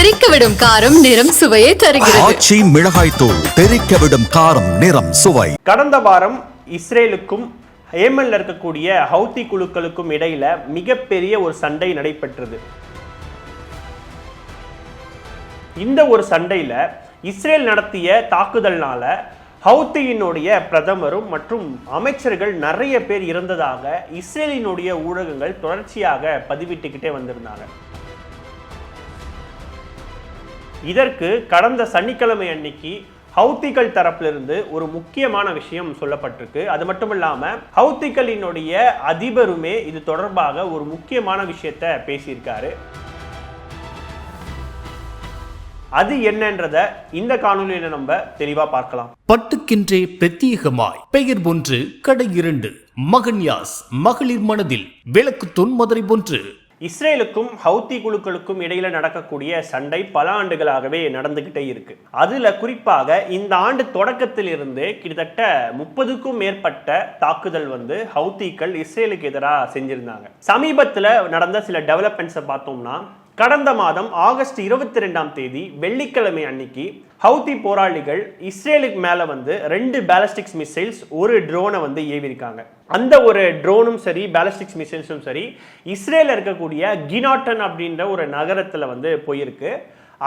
தெறிக்க விடும் காரம் நிறம் சுவையை தருகிறது. ஆச்சி மிளகாய் தூள் தெறிக்க விடும் காரம் நிறம் சுவை. கடந்த வாரம் இஸ்ரேலுக்கும் ஏமன்ல இருக்கக்கூடிய ஹவுத்தி குழுக்களுக்கும் இடையில மிகப்பெரிய ஒரு சண்டை நடைபெற்றது. இந்த ஒரு சண்டையில இஸ்ரேல் நடத்திய தாக்குதல்னால ஹவுத்தியினுடைய பிரதமரும் மற்றும் அமைச்சர்கள் நிறைய பேர் இறந்ததாக இஸ்ரேலினுடைய ஊடகங்கள் தொடர்ச்சியாக பதிவிட்டுக்கிட்டே வந்திருந்தாங்க. இதற்கு கடந்த சனிக்கிழமை அன்னைக்கு ஹவுத்திகள் தரப்பிலிருந்து ஒரு முக்கியமான விஷயம் சொல்லப்பட்டிருக்கு. அது மட்டும் இல்லாம ஹவுத்திகளினுடைய அதிபருமே இது தொடர்பாக ஒரு முக்கியமான விஷயத்த பேசியிருக்காரு. அது என்னன்றத இந்த காணொலியில நம்ம தெளிவா பார்க்கலாம். பட்டுக்கின்றே பிரத்யேகமாய். பெயர் ஒன்று கடை இரண்டு. மகன் யாஸ் மகளிர் மனதில் விளக்கு தொன்மதுரை போன்று இஸ்ரேலுக்கும் ஹவுத்தி குழுக்களுக்கும் இடையில நடக்கக்கூடிய சண்டை பல ஆண்டுகளாகவே நடந்துகிட்டே இருக்கு. அதுல குறிப்பாக இந்த ஆண்டு தொடக்கத்தில் இருந்து கிட்டத்தட்ட முப்பதுக்கும் மேற்பட்ட தாக்குதல் வந்து ஹவுத்திகள் இஸ்ரேலுக்கு எதிராக செஞ்சிருந்தாங்க. சமீபத்துல நடந்த சில டெவலப்மெண்ட்ஸை பார்த்தோம்னா கடந்த மாதம் ஆகஸ்ட் இருபத்தி ரெண்டாம் தேதி வெள்ளிக்கிழமை அன்னைக்கு ஹவுதி போராளிகள் இஸ்ரேலுக்கு மேலே வந்து ரெண்டு பேலஸ்டிக்ஸ் மிசைல்ஸ் ஒரு ட்ரோனை வந்து ஏவிருக்காங்க. அந்த ஒரு ட்ரோனும் சரி பேலஸ்டிக்ஸ் மிசைல்ஸும் சரி இஸ்ரேல இருக்கக்கூடிய கினாட்டன் அப்படின்ற ஒரு நகரத்தில் வந்து போயிருக்கு.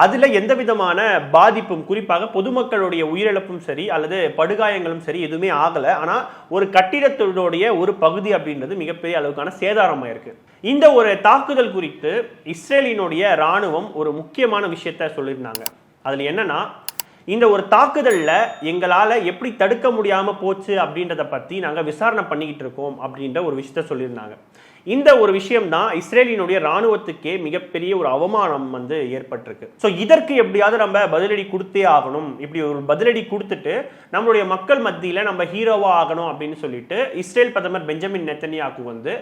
அதில் எந்த விதமான பாதிப்பும் குறிப்பாக பொதுமக்களுடைய உயிரிழப்பும் சரி அல்லது படுகாயங்களும் சரி எதுவுமே ஆகலை. ஆனால் ஒரு கட்டிடத்தோடைய ஒரு பகுதி அப்படின்றது மிகப்பெரிய அளவுக்கான சேதாரமாக இருக்குது இந்த ஒரு தாக்குதல் குறித்து இஸ்ரேலினுடைய ராணுவம் ஒரு முக்கியமான விஷயத்த சொல்லியிருந்தாங்க. அதில் என்னன்னா இந்த ஒரு தாக்குதலில் எங்களால் எப்படி தடுக்க முடியாமல் போச்சு அப்படின்றத பற்றி நாங்கள் விசாரணை பண்ணிக்கிட்டு இருக்கோம் அப்படின்ற ஒரு விஷயத்த சொல்லியிருந்தாங்க. இந்த ஒரு விஷயம் தான் இஸ்ரேலினுடைய ராணுவத்துக்கே மிகப்பெரிய ஒரு அவமானம் வந்து ஏற்பட்டிருக்கு. ஸோ இதற்கு எப்படியாவது நம்ம பதிலடி கொடுத்தே ஆகணும். இப்படி ஒரு பதிலடி கொடுத்துட்டு நம்மளுடைய மக்கள் மத்தியில் நம்ம ஹீரோவாக ஆகணும் அப்படின்னு சொல்லிட்டு இஸ்ரேல் பிரதமர் பெஞ்சமின் நெத்தனியாக்கு வந்து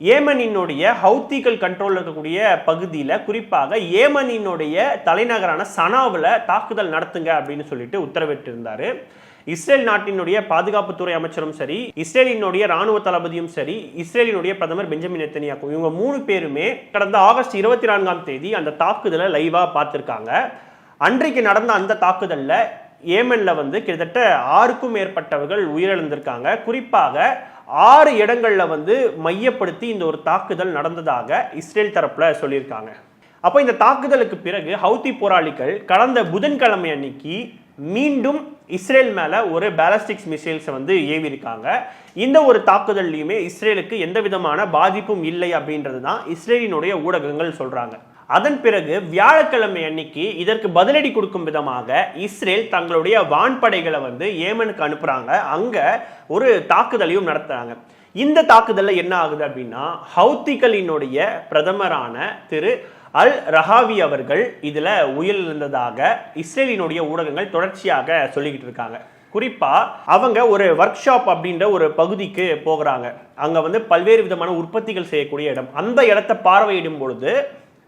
ஏமனினுடைய ஹவுத்திகள் கண்ட்ரோல் இருக்கக்கூடிய பகுதியில் குறிப்பாக ஏமனினுடைய தலைநகரான சனாவில் தாக்குதல் நடத்துங்க அப்படின்னு சொல்லிட்டு உத்தரவிட்டிருந்தார். இஸ்ரேல் நாட்டினுடைய பாதுகாப்புத்துறை அமைச்சரும் சரி இஸ்ரேலினுடைய ராணுவ தளபதியும் சரி இஸ்ரேலினுடைய பிரதமர் பெஞ்சமின் நெத்தனியாக்கும் இவங்க மூணு பேருமே கடந்த ஆகஸ்ட் இருபத்தி நான்காம் தேதி அந்த தாக்குதலை லைவாக பார்த்துருக்காங்க. அன்றைக்கு நடந்த அந்த தாக்குதலில் ஏமனில் வந்து கிட்டத்தட்ட ஆறுக்கும் மேற்பட்டவர்கள் உயிரிழந்திருக்காங்க. குறிப்பாக ஆறு இடங்களில் வந்து மையப்படுத்தி இந்த ஒரு தாக்குதல் நடந்ததாக இஸ்ரேல் தரப்பில் சொல்லியிருக்காங்க. அப்போ இந்த தாக்குதலுக்கு பிறகு ஹவுத்தி போராளிகள் கடந்த புதன்கிழமை அன்னைக்கு மீண்டும் இஸ்ரேல் மேலே ஒரு பேலஸ்டிக்ஸ் மிசைல்ஸை வந்து ஏவிருக்காங்க இந்த ஒரு தாக்குதல்லையுமே இஸ்ரேலுக்கு எந்த விதமான பாதிப்பும் இல்லை அப்படின்றது தான் இஸ்ரேலினுடைய ஊடகங்கள் சொல்கிறாங்க அதன் பிறகு வியாழக்கிழமை அன்னைக்கு இதற்கு பதிலடி கொடுக்கும் விதமாக இஸ்ரேல் தங்களுடைய வான்படைகளை வந்து ஏமனுக்கு அனுப்புறாங்க. அங்க ஒரு தாக்குதலையும் நடத்துறாங்க. இந்த தாக்குதலில் என்ன ஆகுது அப்படின்னா ஹவுத்திகளினுடைய பிரதமரான திரு அல் ரஹாவி அவர்கள் இதுல உயிரிழந்ததாக இஸ்ரேலினுடைய ஊடகங்கள் தொடர்ச்சியாக சொல்லிக்கிட்டு இருக்காங்க. குறிப்பா அவங்க ஒரு ஒர்க் ஷாப் அப்படின்ற ஒரு பகுதிக்கு போகிறாங்க. அங்க வந்து பல்வேறு விதமான உற்பத்திகள் செய்யக்கூடிய இடம். அந்த இடத்தை பார்வையிடும் பொழுது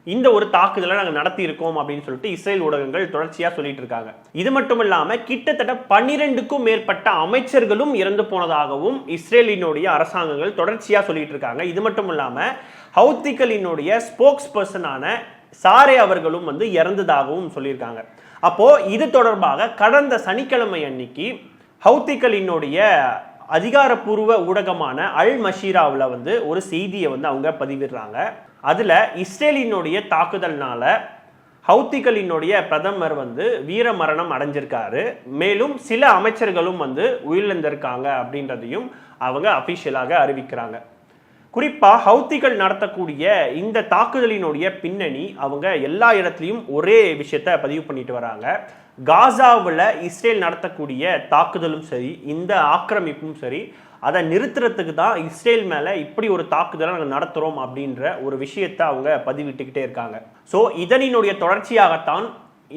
இந்த ஒரு தாக்குதலை நாங்கள் நடத்தி இருக்கோம் அப்படின்னு சொல்லிட்டு இஸ்ரேல் ஊடகங்கள் தொடர்ச்சியாக சொல்லிட்டு இருக்காங்க. இது மட்டும் இல்லாமல் கிட்டத்தட்ட பன்னிரெண்டுக்கும் மேற்பட்ட அமைச்சர்களும் இறந்து போனதாகவும் இஸ்ரேலினுடைய அரசாங்கங்கள் தொடர்ச்சியாக சொல்லிட்டு இருக்காங்க. இது மட்டும் இல்லாமல் ஹவுத்திகளினுடைய ஸ்போக்ஸ் பர்சனான சாரே அவர்களும் வந்து இறந்ததாகவும் சொல்லியிருக்காங்க. அப்போ இது தொடர்பாக கடந்த சனிக்கிழமை அன்னைக்கு ஹவுத்திகளினுடைய அதிகாரப்பூர்வ ஊடகமான அல் மஷீராவில் வந்து ஒரு செய்தியை வந்து அவங்க பதிவிடுறாங்க. அதில் இஸ்ரேலினுடைய தாக்குதல்னால ஹவுத்திகளினுடைய பிரதமர் வந்து வீர மரணம் அடைஞ்சிருக்காரு. மேலும் சில அமைச்சர்களும் வந்து உயிரிழந்திருக்காங்க அப்படின்றதையும் அவங்க அபிஷியலாக அறிவிக்கிறாங்க. குறிப்பாக ஹவுத்திகள் நடத்தக்கூடிய இந்த தாக்குதலினுடைய பின்னணி அவங்க எல்லா இடத்துலையும் ஒரே விஷயத்த பதிவு பண்ணிட்டு வராங்க. காசாவில் இஸ்ரேல் நடத்தக்கூடிய தாக்குதலும் சரி இந்த ஆக்கிரமிப்பும் சரி அதை நிறுத்துறதுக்கு தான் இஸ்ரேல் மேலே இப்படி ஒரு தாக்குதலை நாங்கள் நடத்துகிறோம் அப்படின்ற ஒரு விஷயத்தை அவங்க பதிவிட்டுக்கிட்டே இருக்காங்க. ஸோ இதனினுடைய தொடர்ச்சியாகத்தான்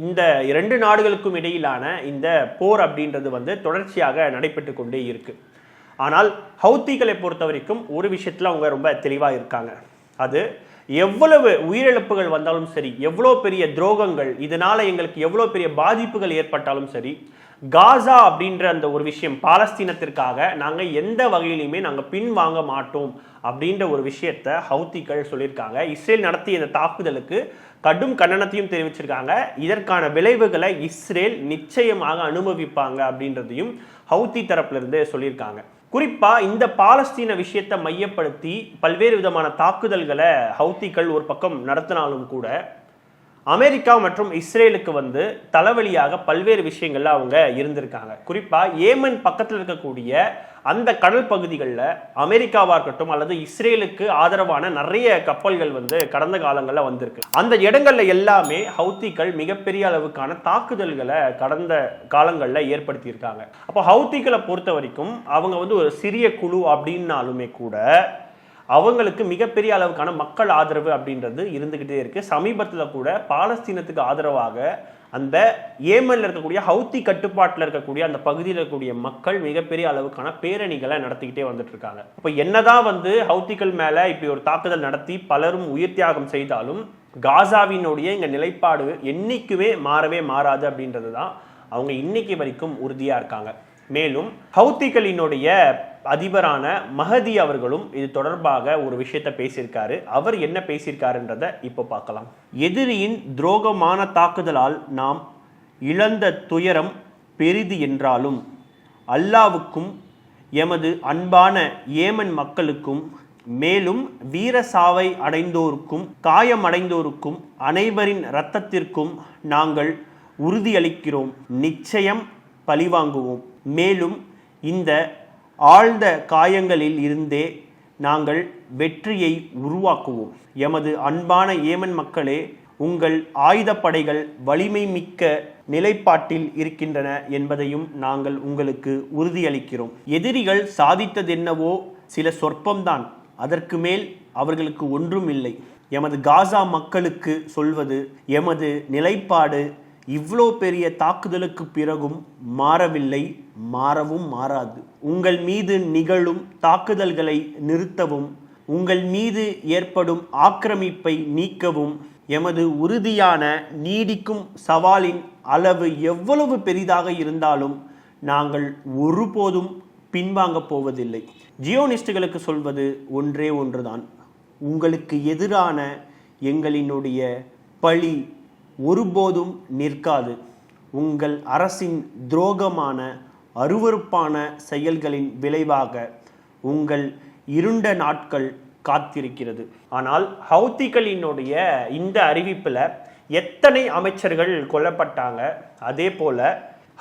இந்த இரண்டு நாடுகளுக்கும் இடையிலான இந்த போர் அப்படின்றது வந்து தொடர்ச்சியாக நடைபெற்று கொண்டே இருக்கு. ஆனால் ஹவுத்திகளை பொறுத்த வரைக்கும் ஒரு விஷயத்தில் அவங்க ரொம்ப தெளிவாக இருக்காங்க. அது எவ்வளவு உயிரிழப்புகள் வந்தாலும் சரி எவ்வளோ பெரிய துரோகங்கள் இதனால் எங்களுக்கு எவ்வளோ பெரிய பாதிப்புகள் ஏற்பட்டாலும் சரி காசா அப்படின்ற அந்த ஒரு விஷயம் பாலஸ்தீனத்திற்காக நாங்கள் எந்த வகையிலையுமே நாங்கள் பின் வாங்க மாட்டோம் அப்படின்ற ஒரு விஷயத்த ஹவுத்திகள் சொல்லியிருக்காங்க. இஸ்ரேல் நடத்திய இந்த தாக்குதலுக்கு கடும் கண்டனத்தையும் தெரிவிச்சிருக்காங்க. இதற்கான விளைவுகளை இஸ்ரேல் நிச்சயமாக அனுபவிப்பாங்க அப்படின்றதையும் ஹவுத்தி தரப்பிலிருந்து சொல்லியிருக்காங்க. குறிப்பாக இந்த பாலஸ்தீன விஷயத்தை மையப்படுத்தி பல்வேறு விதமான தாக்குதல்களை ஹவுத்திகள் ஒரு பக்கம் நடத்தினாலும் கூட அமெரிக்கா மற்றும் இஸ்ரேலுக்கு வந்து தலைவலியாக பல்வேறு விஷயங்கள்ல அவங்க இருந்திருக்காங்க. குறிப்பா ஏமன் பக்கத்தில் இருக்கக்கூடிய அந்த கடல் பகுதிகளில் அமெரிக்காவாக இருக்கட்டும் அல்லது இஸ்ரேலுக்கு ஆதரவான நிறைய கப்பல்கள் வந்து கடந்த காலங்களில் வந்திருக்கு. அந்த இடங்கள்ல எல்லாமே ஹவுத்திகள் மிகப்பெரிய அளவுக்கான தாக்குதல்களை கடந்த காலங்களில் ஏற்படுத்தியிருக்காங்க. அப்போ ஹவுத்திகளை பொறுத்த வரைக்கும் அவங்க வந்து ஒரு சிறிய குழு அப்படின்னாலுமே கூட அவங்களுக்கு மிகப்பெரிய அளவுக்கான மக்கள் ஆதரவு அப்படின்றது இருந்துக்கிட்டே இருக்குது சமீபத்தில் கூட பாலஸ்தீனத்துக்கு ஆதரவாக அந்த ஏமன்ல இருக்கக்கூடிய ஹவுத்தி கட்டுப்பாட்டில் இருக்கக்கூடிய அந்த பகுதியில் இருக்கக்கூடிய மக்கள் மிகப்பெரிய அளவுக்கான பேரணிகளை நடத்திக்கிட்டே வந்துட்டு இருக்காங்க. இப்போ என்னதான் வந்து ஹவுத்திகள் மேலே இப்படி ஒரு தாக்குதல் நடத்தி பலரும் உயிர் தியாகம் செய்தாலும் காசாவினுடைய இங்கே நிலைப்பாடு என்றைக்குமே மாறவே மாறாது அப்படின்றது தான் அவங்க இன்னைக்கு வரைக்கும் உறுதியாக இருக்காங்க. மேலும் ஹவுத்திகளினுடைய அதிபரான மஹதி அவர்களும் இது தொடர்பாக ஒரு விஷயத்தை பேசியிருக்காரு. அவர் என்ன பேசியிருக்காருன்றத இப்போ பார்க்கலாம். எதிரியின் துரோகமான தாக்குதலால் நாம் இழந்த துயரம் பெரிது என்றாலும் அல்லாவுக்கும் எமது அன்பான ஏமன் மக்களுக்கும் மேலும் வீர சாவை அடைந்தோருக்கும் காயமடைந்தோருக்கும் அனைவரின் இரத்தத்திற்கும் நாங்கள் உறுதியளிக்கிறோம். நிச்சயம் பழிவாங்குவோம். மேலும் இந்த ஆழ்ந்த காயங்களில் இருந்தே நாங்கள் வெற்றியை உருவாக்குவோம். எமது அன்பான ஏமன் மக்களே உங்கள் ஆயுதப்படைகள் வலிமை மிக்க நிலைப்பாட்டில் இருக்கின்றன என்பதையும் நாங்கள் உங்களுக்கு உறுதியளிக்கிறோம். எதிரிகள் சாதித்ததென்னவோ சில சொற்பம்தான். அதற்கு மேல் அவர்களுக்கு ஒன்றும் இல்லை. எமது காசா மக்களுக்கு சொல்வது எமது நிலைப்பாடு இவ்வளோ பெரிய தாக்குதலுக்கு பிறகும் மாறவில்லை மாறவும் மாறாது. உங்கள் மீது நிகழும் தாக்குதல்களை நிறுத்தவும் உங்கள் மீது ஏற்படும் ஆக்கிரமிப்பை நீக்கவும் எமது உறுதியான நீடிக்கும் சவாலின் அளவு எவ்வளவு பெரிதாக இருந்தாலும் நாங்கள் ஒருபோதும் பின்வாங்கப் போவதில்லை. ஜியோனிஸ்டுகளுக்கு சொல்வது ஒன்றே ஒன்றுதான். உங்களுக்கு எதிரான எங்களினுடைய பழி ஒருபோதும் நிற்காது. உங்கள் அரசின் துரோகமான அருவருப்பான செயல்களின் விளைவாக உங்கள் இருண்ட நாட்கள் காத்திருக்கிறது. ஆனால் ஹவுத்திகளினுடைய இந்த அறிவிப்பில் எத்தனை அமைச்சர்கள் கொல்லப்பட்டாங்க அதே போல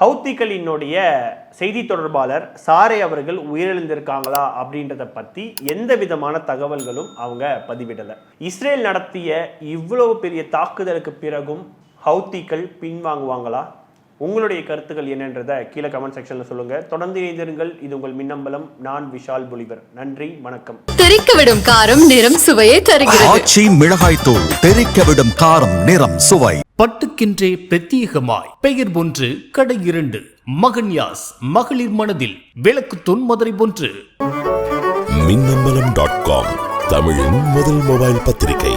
ஹவுத்திகளினுடைய செய்தி தொடர்பாளர் சாரே அவர்கள் உயிரிழந்திருக்காங்களா அப்படின்றத பத்தி எந்த விதமான தகவல்களும் அவங்க பதிவிடலை. இஸ்ரேல் நடத்திய இவ்வளவு பெரிய தாக்குதலுக்கு பிறகும் ஹவுத்திகள் பின்வாங்குவாங்களா? உங்களுடைய கருத்துக்கள் என்னன்றதை கீழே கமெண்ட் செக்ஷன்ல சொல்லுங்க. தொடர்ந்து இணைந்திருங்கள். இது உங்கள் மின்னம்பலம். நான் விஷால் பொலிவர் நன்றி வணக்கம். தெறிக்க விடும் காரம் நிறம் சுவையை தருகிறது. ஆச்சி மிளகாய் தூள் தெறிக்க விடும் காரம் நிறம் சுவை. பட்டுக்கென்றே பிரத்யேகமாய். பெயர் ஒன்று கடை இரண்டு. மகன்யாஸ் மகளிர் மனதில் விளக்கு தொன் மதுரை ஒன்று. மின்னம்பலம் டாட் காம் தமிழின் முதல் மொபைல் பத்திரிகை.